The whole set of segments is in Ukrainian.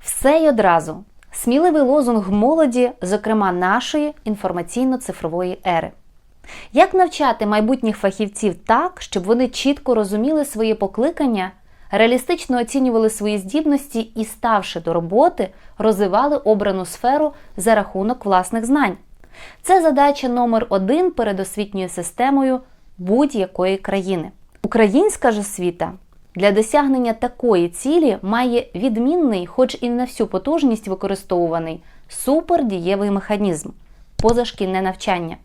Все й одразу. Сміливий лозунг молоді, зокрема нашої інформаційно-цифрової ери. Як навчати майбутніх фахівців так, щоб вони чітко розуміли своє покликання, реалістично оцінювали свої здібності і, ставши до роботи, розвивали обрану сферу за рахунок власних знань? Це задача номер один перед освітньою системою будь-якої країни. Українська ж освіта для досягнення такої цілі має відмінний, хоч і на всю потужність використовуваний, супердієвий механізм позашкільне навчання.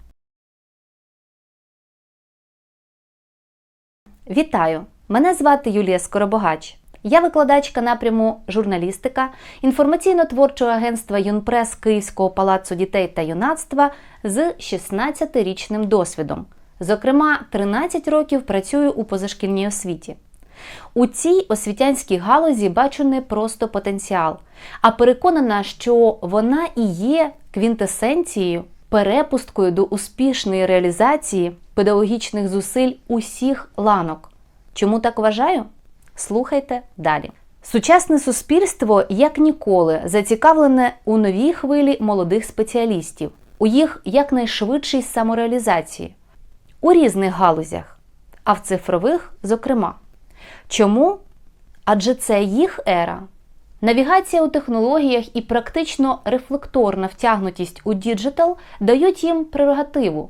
Вітаю! Мене звати Юлія Скоробогач. Я викладачка напряму журналістика інформаційно-творчого агентства Юнпрес Київського палацу дітей та юнацтва з 16-річним досвідом. Зокрема, 13 років працюю у позашкільній освіті. У цій освітянській галузі бачу не просто потенціал, а переконана, що вона і є квінтесенцією, перепусткою до успішної реалізації педагогічних зусиль усіх ланок. Чому так вважаю? Слухайте далі. Сучасне суспільство як ніколи зацікавлене у новій хвилі молодих спеціалістів, у їх якнайшвидшій самореалізації у різних галузях, а в цифрових, зокрема. Чому? Адже це їх ера. Навігація у технологіях і практично рефлекторна втягнутість у діджитал дають їм прерогативу,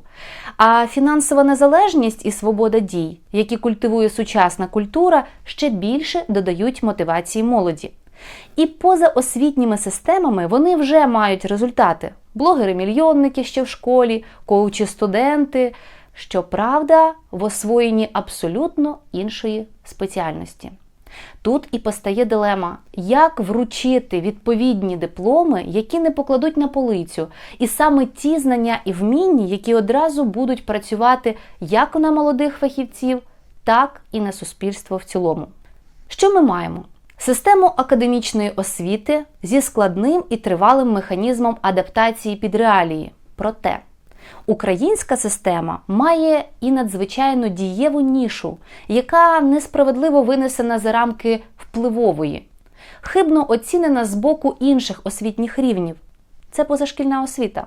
а фінансова незалежність і свобода дій, які культивує сучасна культура, ще більше додають мотивації молоді. І поза освітніми системами вони вже мають результати: блогери-мільйонники ще в школі, коучі-студенти. Щоправда, в освоєнні абсолютно іншої спеціальності. Тут і постає дилема, як вручити відповідні дипломи, які не покладуть на полицю, і саме ті знання і вміння, які одразу будуть працювати як на молодих фахівців, так і на суспільство в цілому. Що ми маємо? Систему академічної освіти зі складним і тривалим механізмом адаптації під реалії. Проте Українська система має і надзвичайно дієву нішу, яка несправедливо винесена за рамки впливової, хибно оцінена з боку інших освітніх рівнів. Це позашкільна освіта.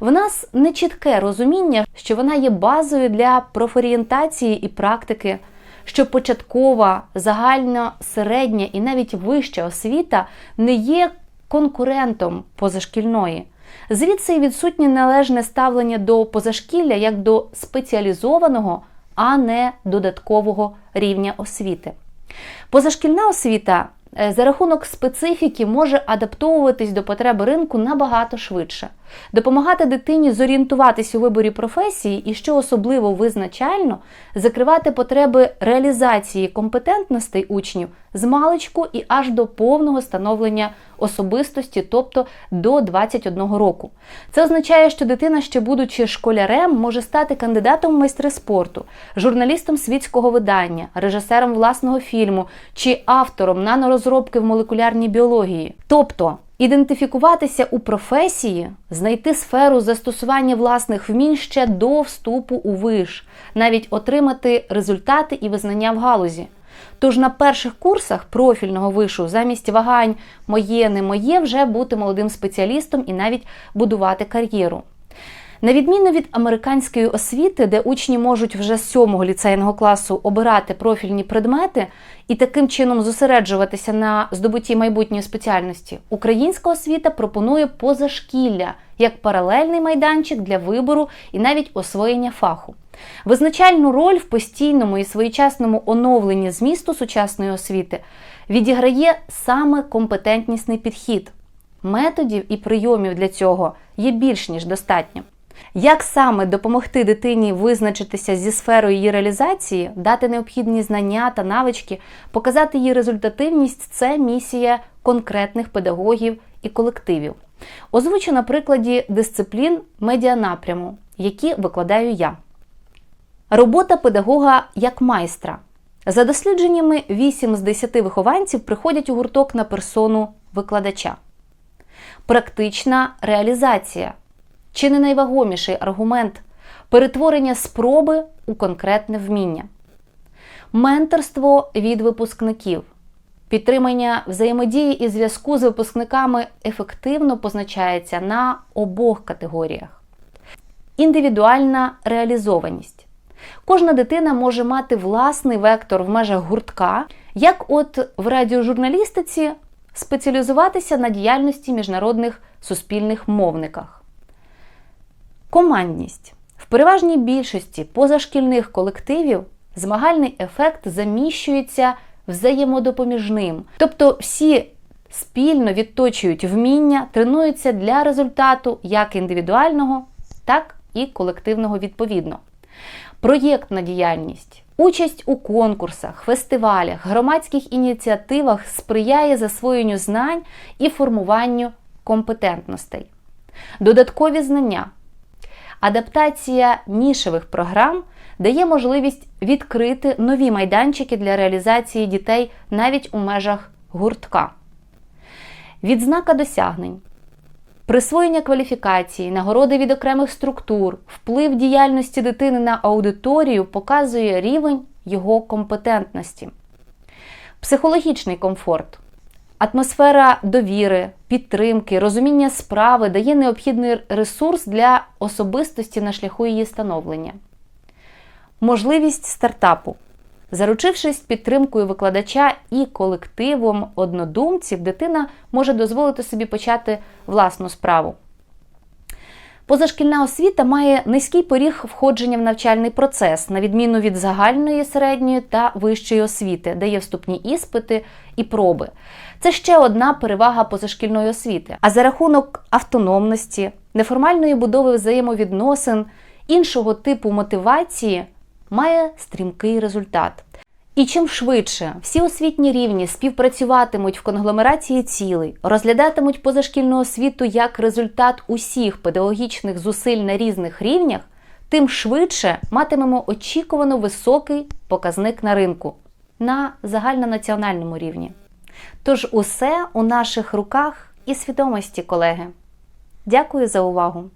В нас нечітке розуміння, що вона є базою для профорієнтації і практики, що початкова, загальна, середня і навіть вища освіта не є конкурентом позашкільної. Звідси й відсутнє належне ставлення до позашкілля як до спеціалізованого, а не додаткового рівня освіти. Позашкільна освіта е, за рахунок специфіки може адаптовуватись до потреб ринку набагато швидше, допомагати дитині зорієнтуватись у виборі професії і, що особливо визначально, закривати потреби реалізації компетентностей учнів з маличку і аж до повного становлення особистості, тобто до 21 року. Це означає, що дитина, ще будучи школярем, може стати кандидатом в майстри спорту, журналістом світського видання, режисером власного фільму чи автором нанорозробки в молекулярній біології. Тобто ідентифікуватися у професії, знайти сферу застосування власних вмінь ще до вступу у виш, навіть отримати результати і визнання в галузі. Тож на перших курсах профільного вишу замість вагань моє не моє вже бути молодим спеціалістом і навіть будувати кар'єру. На відміну від американської освіти, де учні можуть вже з сьомого ліцейного класу обирати профільні предмети і таким чином зосереджуватися на здобутті майбутньої спеціальності, українська освіта пропонує позашкілля як паралельний майданчик для вибору і навіть освоєння фаху. Визначальну роль в постійному і своєчасному оновленні змісту сучасної освіти відіграє саме компетентнісний підхід. Методів і прийомів для цього є більш ніж достатньо. Як саме допомогти дитині визначитися зі сферою її реалізації, дати необхідні знання та навички, показати її результативність це місія конкретних педагогів і колективів. Озвучу на прикладі дисциплін медіанапряму, які викладаю я. Робота педагога як майстра. За дослідженнями, 8 з 10 вихованців приходять у гурток на персону викладача. Практична реалізація чи не найвагоміший аргумент перетворення спроби у конкретне вміння, менторство від випускників. Підтримання взаємодії і зв'язку з випускниками ефективно позначається на обох категоріях. Індивідуальна реалізованість. Кожна дитина може мати власний вектор в межах гуртка, як от в радіожурналістиці спеціалізуватися на діяльності міжнародних суспільних мовниках. Командність. В переважній більшості позашкільних колективів змагальний ефект заміщується взаємодопоміжним. Тобто всі спільно відточують вміння, тренуються для результату як індивідуального, так і колективного відповідно. Проєктна діяльність, участь у конкурсах, фестивалях, громадських ініціативах сприяє засвоєнню знань і формуванню компетентностей. Додаткові знання. Адаптація нішевих програм дає можливість відкрити нові майданчики для реалізації дітей навіть у межах гуртка. Відзнака досягнень. Присвоєння кваліфікації, нагороди від окремих структур, вплив діяльності дитини на аудиторію показує рівень його компетентності. Психологічний комфорт. Атмосфера довіри, підтримки, розуміння справи дає необхідний ресурс для особистості на шляху її становлення. Можливість стартапу. Заручившись підтримкою викладача і колективом однодумців, дитина може дозволити собі почати власну справу. Позашкільна освіта має низький поріг входження в навчальний процес, на відміну від загальної середньої та вищої освіти, де є вступні іспити і проби. Це ще одна перевага позашкільної освіти. А за рахунок автономності, неформальної будови взаємовідносин, іншого типу мотивації має стрімкий результат. І чим швидше всі освітні рівні співпрацюватимуть в конгломерації цілей, розглядатимуть позашкільну освіту як результат усіх педагогічних зусиль на різних рівнях, тим швидше матимемо очікувано високий показник на ринку на загальнонаціональному рівні. Тож усе у наших руках і свідомості, колеги. Дякую за увагу!